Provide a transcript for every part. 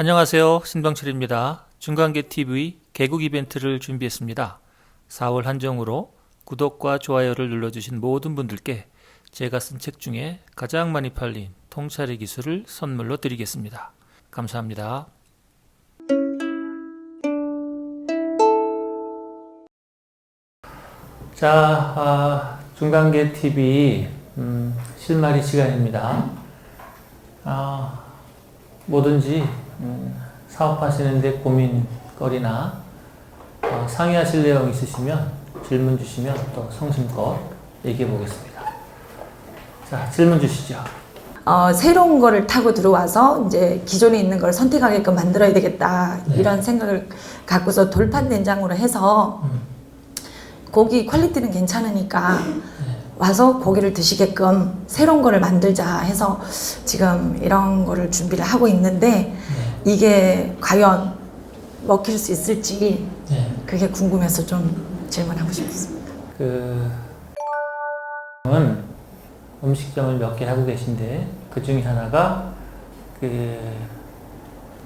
안녕하세요. 신방철입니다. 중간계 TV 개국 이벤트를 준비했습니다. 4월 한정으로 구독과 좋아요를 눌러주신 모든 분들께 제가 쓴 책 중에 가장 많이 팔린 통찰의 기술을 선물로 드리겠습니다. 감사합니다. 자, 아, 중간계 TV 음, 실마리 시간입니다. 아, 뭐든지 음, 사업하시는데 고민거리나 어, 상의하실 내용 있으시면 질문 주시면 또 성심껏 얘기해 보겠습니다. 자, 질문 주시죠. 어, 새로운 거를 타고 들어와서 이제 기존에 있는 걸 선택하게끔 만들어야 되겠다 네. 이런 생각을 갖고서 돌판 된장으로 해서 음. 고기 퀄리티는 괜찮으니까 와서 고기를 드시게끔 새로운 거를 만들자 해서 지금 이런 거를 준비를 하고 있는데 네. 이게 과연 먹힐 수 있을지 네. 그게 궁금해서 좀 질문하고 싶습니다. 그, 은 음식점을 몇 개 하고 계신데 그 중에 하나가 그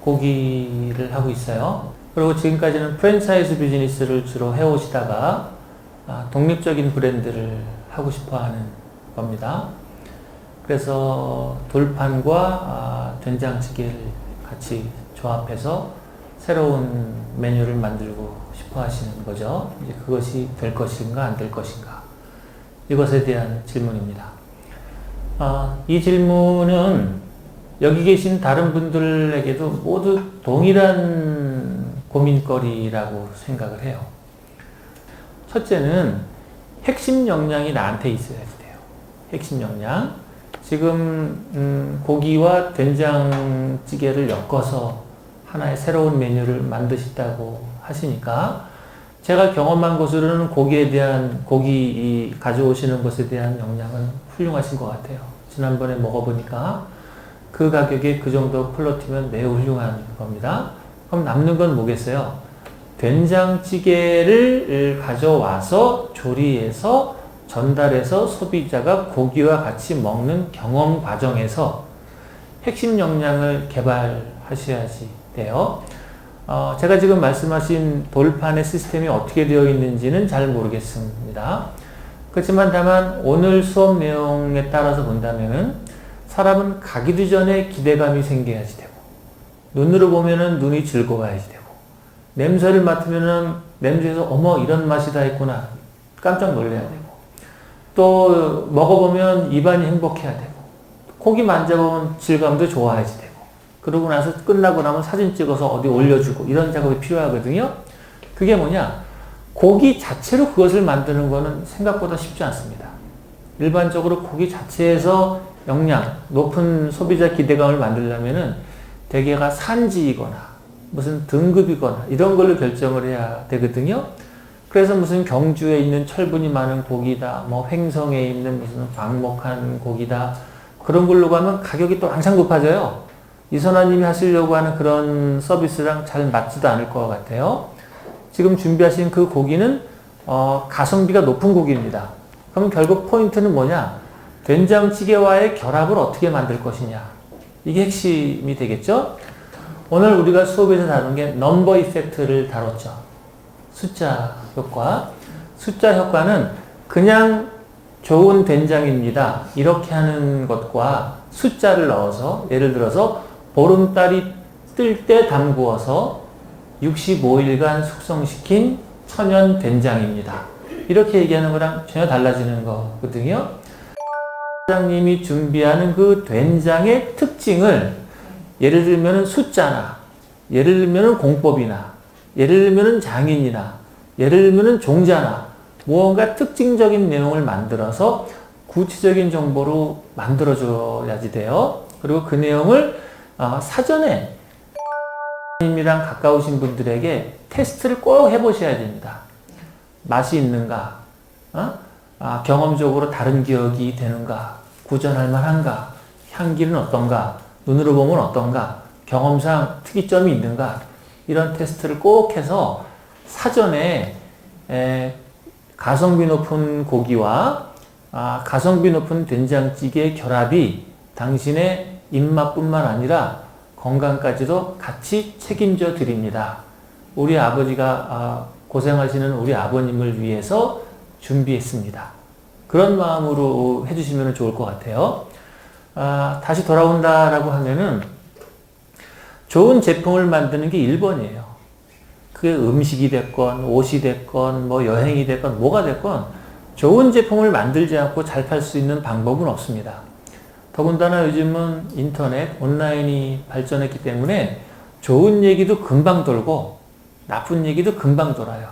고기를 하고 있어요. 그리고 지금까지는 프랜차이즈 비즈니스를 주로 해오시다가 아, 독립적인 브랜드를 하고 싶어 하는 겁니다. 그래서 돌판과 아, 된장찌개를 같이 조합해서 새로운 메뉴를 만들고 싶어 하시는 거죠. 이제 그것이 될 것인가 안 될 것인가. 이것에 대한 질문입니다. 아, 이 질문은 여기 계신 다른 분들에게도 모두 동일한 고민거리라고 생각을 해요. 첫째는 핵심 역량이 나한테 있어야 돼요. 핵심 역량. 지금 음, 고기와 된장찌개를 엮어서 하나의 새로운 메뉴를 만드셨다고 하시니까 제가 경험한 것으로는 고기에 대한 고기 이 가져오시는 것에 대한 역량은 훌륭하신 것 같아요. 지난번에 먹어보니까 그 가격에 그 정도 플러티면 매우 훌륭한 겁니다. 그럼 남는 건 뭐겠어요? 된장찌개를 가져와서 조리해서 전달해서 소비자가 고기와 같이 먹는 경험 과정에서 핵심 역량을 개발하셔야지 돼요. 어, 제가 지금 말씀하신 돌판의 시스템이 어떻게 되어 있는지는 잘 모르겠습니다. 그렇지만 다만 오늘 수업 내용에 따라서 본다면은 사람은 가기도 전에 기대감이 생겨야지 되고 눈으로 보면은 눈이 즐거워야지 되고 냄새를 맡으면은 냄새에서 어머 이런 맛이 다 있구나 깜짝 놀래야 되고 또 먹어보면 입안이 행복해야 되고 고기 만져보면 질감도 좋아야지 되고 그러고 나서 끝나고 나면 사진 찍어서 어디 올려주고 이런 작업이 필요하거든요. 그게 뭐냐? 고기 자체로 그것을 만드는 거는 생각보다 쉽지 않습니다. 일반적으로 고기 자체에서 역량, 높은 소비자 기대감을 만들려면은 대개가 산지이거나 무슨 등급이거나 이런 걸로 결정을 해야 되거든요. 그래서 무슨 경주에 있는 철분이 많은 고기다, 뭐 횡성에 있는 무슨 광목한 고기다, 그런 걸로 가면 가격이 또 항상 높아져요. 이선아님이 하시려고 하는 그런 서비스랑 잘 맞지도 않을 것 같아요. 지금 준비하신 그 고기는 어, 가성비가 높은 고기입니다. 그럼 결국 포인트는 뭐냐? 된장찌개와의 결합을 어떻게 만들 것이냐. 이게 핵심이 되겠죠? 오늘 우리가 수업에서 다룬 게 넘버 이펙트를 다뤘죠. 숫자 효과. 숫자 효과는 그냥 좋은 된장입니다. 이렇게 하는 것과 숫자를 넣어서 예를 들어서 보름달이 뜰 때 담구어서 65일간 숙성시킨 천연 된장입니다. 이렇게 얘기하는 거랑 전혀 달라지는 거거든요. 사장님이 준비하는 그 된장의 특징을 예를 들면 숫자나 예를 들면 공법이나 예를 들면 장인이나 예를 들면 종자나 무언가 특징적인 내용을 만들어서 구체적인 정보로 만들어줘야지 돼요. 그리고 그 내용을 어, 사전에 님이랑 가까우신 분들에게 테스트를 꼭 해보셔야 됩니다. 맛이 있는가, 어? 아, 경험적으로 다른 기억이 되는가, 구전할 만한가, 향기는 어떤가, 눈으로 보면 어떤가, 경험상 특이점이 있는가, 이런 테스트를 꼭 해서 사전에 에, 가성비 높은 고기와 아, 가성비 높은 된장찌개의 결합이 당신의 입맛뿐만 아니라 건강까지도 같이 책임져 드립니다. 우리 아버지가 아, 고생하시는 우리 아버님을 위해서 준비했습니다. 그런 마음으로 해주시면 좋을 것 같아요. 아, 다시 돌아온다라고 하면은 좋은 제품을 만드는 게 1번이에요. 그게 음식이 됐건, 옷이 됐건, 뭐 여행이 됐건, 뭐가 됐건, 좋은 제품을 만들지 않고 잘 팔 수 있는 방법은 없습니다. 더군다나 요즘은 인터넷, 온라인이 발전했기 때문에 좋은 얘기도 금방 돌고, 나쁜 얘기도 금방 돌아요.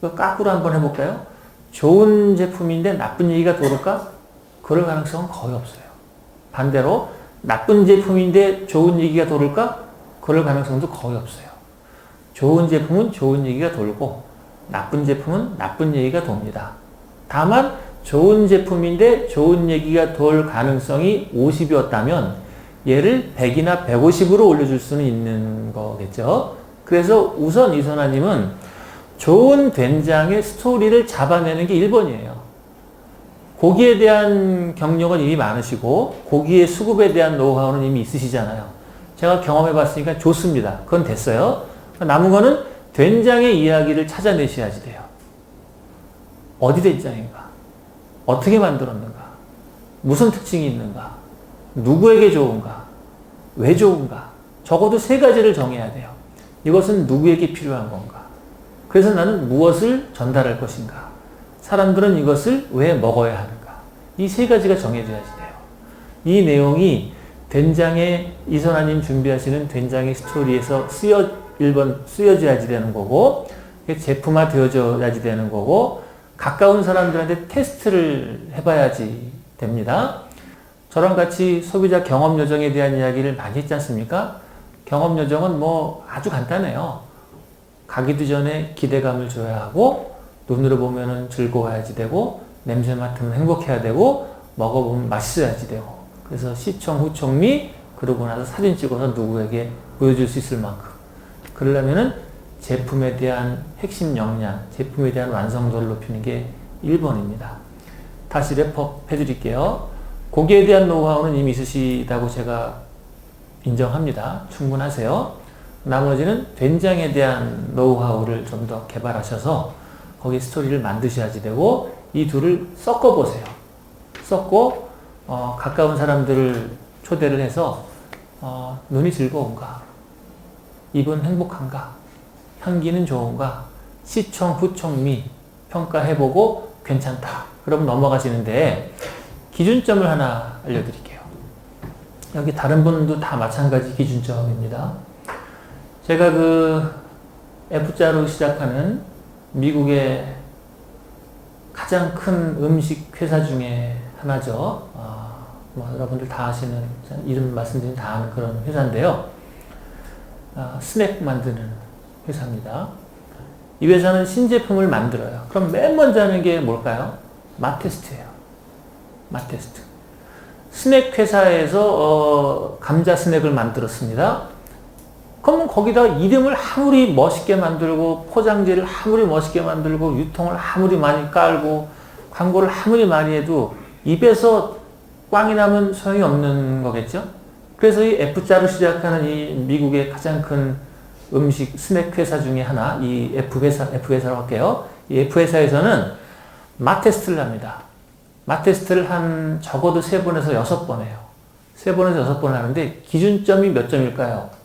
그 까꾸로 한번 해볼까요? 좋은 제품인데 나쁜 얘기가 돌을까? 그럴 가능성은 거의 없어요. 반대로 나쁜 제품인데 좋은 얘기가 돌을까? 그럴 가능성도 거의 없어요. 좋은 제품은 좋은 얘기가 돌고 나쁜 제품은 나쁜 얘기가 돕니다. 다만 좋은 제품인데 좋은 얘기가 돌 가능성이 50이었다면 얘를 100이나 150으로 올려줄 수는 있는 거겠죠. 그래서 우선 이선아님은 좋은 된장의 스토리를 잡아내는 게 1번이에요. 고기에 대한 경력은 이미 많으시고 고기의 수급에 대한 노하우는 이미 있으시잖아요. 제가 경험해 봤으니까 좋습니다. 그건 됐어요. 남은 거는 된장의 이야기를 찾아내셔야지 돼요. 어디 된장인가? 어떻게 만들었는가? 무슨 특징이 있는가? 누구에게 좋은가? 왜 좋은가? 적어도 세 가지를 정해야 돼요. 이것은 누구에게 필요한 건가? 그래서 나는 무엇을 전달할 것인가? 사람들은 이것을 왜 먹어야 하는가? 이 세 가지가 정해져야지 돼요. 이 내용이 된장의 이선아님 준비하시는 된장의 스토리에서 쓰여 1번 쓰여져야지 되는 거고 제품화 되어져야지 되는 거고 가까운 사람들한테 테스트를 해봐야지 됩니다. 저랑 같이 소비자 경험 요정에 대한 이야기를 많이 했지 않습니까? 경험 요정은 뭐 아주 간단해요. 가기도 전에 기대감을 줘야 하고 눈으로 보면은 즐거워야지 되고 냄새 맡으면 행복해야 되고 먹어보면 맛있어야지 되고 그래서 시청 후청미 그러고 나서 사진 찍어서 누구에게 보여줄 수 있을 만큼 그러려면은 제품에 대한 핵심 역량, 제품에 대한 완성도를 높이는 게 1번입니다. 다시 랩업 해드릴게요. 고기에 대한 노하우는 이미 있으시다고 제가 인정합니다. 충분하세요. 나머지는 된장에 대한 노하우를 좀 더 개발하셔서 거기 스토리를 만드셔야지 되고 이 둘을 섞어 보세요. 섞고 어, 가까운 사람들을 초대를 해서 어, 눈이 즐거운가, 입은 행복한가, 향기는 좋은가, 시청, 후청 미 평가해보고 괜찮다. 그럼 넘어가시는데 기준점을 하나 알려드릴게요. 여기 다른 분도 다 마찬가지 기준점입니다. 제가 그 F자로 시작하는 미국의 가장 큰 음식 회사 중에 하나죠. 아, 뭐 여러분들 다 아시는 이름 말씀드리면 다 아는 그런 회사인데요. 아, 스낵 만드는 회사입니다. 이 회사는 신제품을 만들어요. 그럼 맨 먼저 하는 게 뭘까요? 맛 테스트예요. 맛 테스트. 스낵 회사에서 어, 감자 스낵을 만들었습니다. 그러면 거기다 이름을 아무리 멋있게 만들고 포장지를 아무리 멋있게 만들고 유통을 아무리 많이 깔고 광고를 아무리 많이 해도 입에서 꽝이 나면 소용이 없는 거겠죠? 그래서 이 F자로 시작하는 이 미국의 가장 큰 음식 스낵 회사 중에 하나, 이 F 회사, F 회사라고 할게요. 이 F 회사에서는 맛 테스트를 합니다. 맛 테스트를 한 적어도 세 번에서 여섯 번 해요. 세 번에서 여섯 번 하는데 기준점이 몇 점일까요?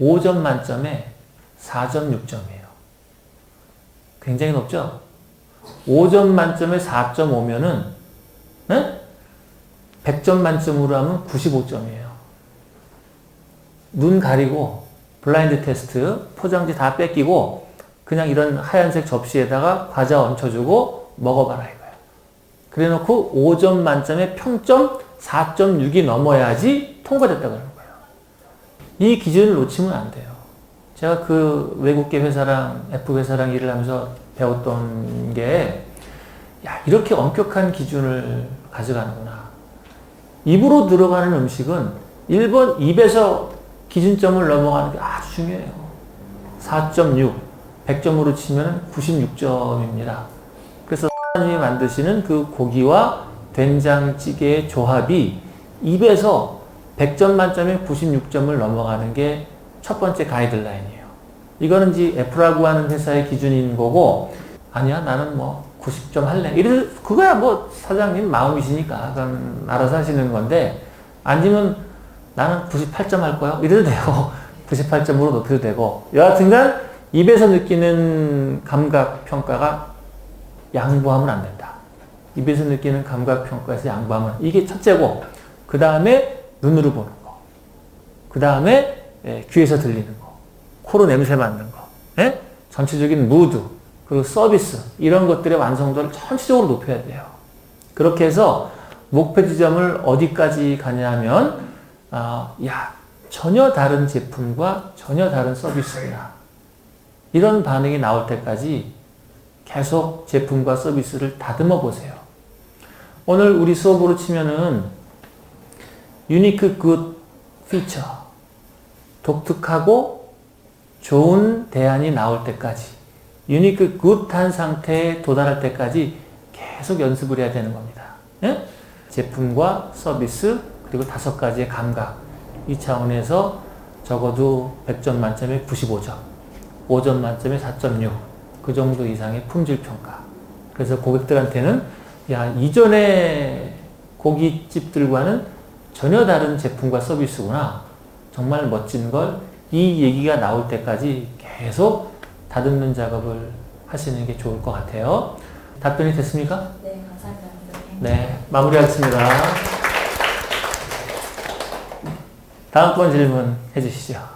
5점 만점에 4.6점이에요. 굉장히 높죠? 5점 만점에 4.5면은, 네? 100점 만점으로 하면 95점이에요. 눈 가리고, 블라인드 테스트, 포장지 다 뺏기고, 그냥 이런 하얀색 접시에다가 과자 얹혀주고 먹어봐라 이거예요. 그래 놓고 5점 만점에 평점 4.6이 넘어야지 통과됐다고 하는 거예요. 이 기준을 놓치면 안 돼요. 제가 그 외국계 회사랑 F 회사랑 일을 하면서 배웠던 게, 야, 이렇게 엄격한 기준을 가져가는구나. 입으로 들어가는 음식은 1번 입에서 기준점을 넘어가는 게 아주 중요해요. 4.6, 100점으로 치면 96점입니다. 그래서 사장님이 만드시는 그 고기와 된장찌개의 조합이 입에서 100점 만점에 96점을 넘어가는 게 첫 번째 가이드라인이에요. 이거는 이제 F라고 하는 회사의 기준인 거고, 아니야, 나는 뭐 90점 할래. 이래, 그거야 뭐 사장님 마음이시니까, 그건 알아서 하시는 건데, 아니면 나는 98점 할 거야. 이래도 되고, 98점으로 높여도 되고, 여하튼간 입에서 느끼는 감각 평가가 양보하면 안 된다. 입에서 느끼는 감각 평가에서 양보하면 이게 첫째고, 그 다음에 눈으로 보는 거, 그 다음에 귀에서 들리는 거, 코로 냄새 맡는 거, 예? 전체적인 무드, 그리고 서비스 이런 것들의 완성도를 전체적으로 높여야 돼요. 그렇게 해서 목표 지점을 어디까지 가냐면, 아, 야 전혀 다른 제품과 전혀 다른 서비스구나. 이런 반응이 나올 때까지 계속 제품과 서비스를 다듬어 보세요. 오늘 우리 수업으로 치면은 유니크 굿 피처 독특하고 좋은 대안이 나올 때까지 유니크 굿한 상태에 도달할 때까지 계속 연습을 해야 되는 겁니다. 예? 제품과 서비스 그리고 다섯 가지의 감각 이 차원에서 적어도 100점 만점에 95점 5점 만점에 4.6 그 정도 이상의 품질 평가 그래서 고객들한테는 야 이전에 고깃집들과는 전혀 다른 제품과 서비스구나 정말 멋진 걸 이 얘기가 나올 때까지 계속 다듬는 작업을 하시는 게 좋을 것 같아요 답변이 됐습니까? 네, 감사합니다. 선생님. 네 마무리하겠습니다 다음 번 질문 해주시죠